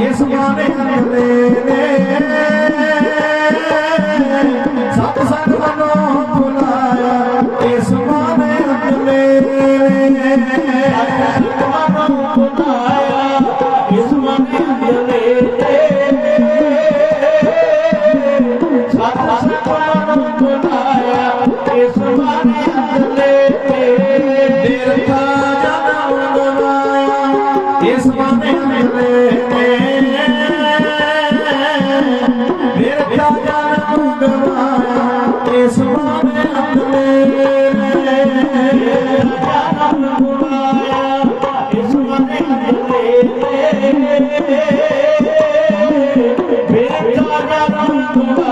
इस माने ले सत्संग मनो बुलाया, इस माने ले मनो बुलाया, इस माने ले सत्संग मनो बुलाया Beta Rambo